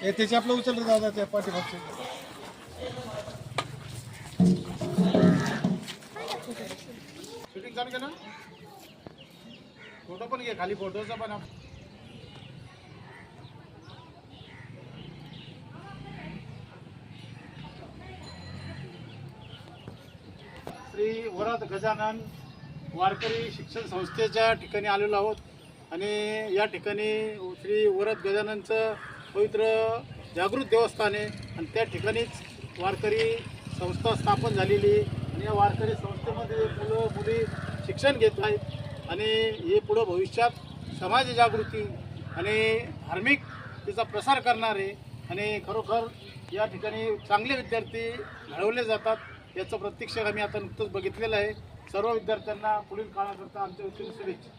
हे त्याचे आपलं उचललं दादा त्या पाठीमागचे. शूटिंग चालू केलं? फोटो पण घे खाली फोटोचा पण आप- श्री वरात गजानन वारकरी शिक्षण संस्थेच्या ठिकाणी आलेलो आहोत. आणि या ठिकाणी श्री वरद गजाननचं पवित्र जागृत देवस्थान आहे. आणि त्या ठिकाणीच वारकरी संस्था स्थापन झालेली आहे. आणि या वारकरी संस्थेमध्ये मुलं मुली शिक्षण घेत आहेत. आणि हे पुढं भविष्यात समाज जागृती आणि धार्मिक तिचा प्रसार करणारे आणि खरोखर या ठिकाणी चांगले विद्यार्थी घडवले जातात याचं प्रत्यक्ष आम्ही आता नुकतंच बघितलेलं आहे. सर्व विद्यार्थ्यांना पुढील काळाकरता आमच्या वतीने शुभेच्छा.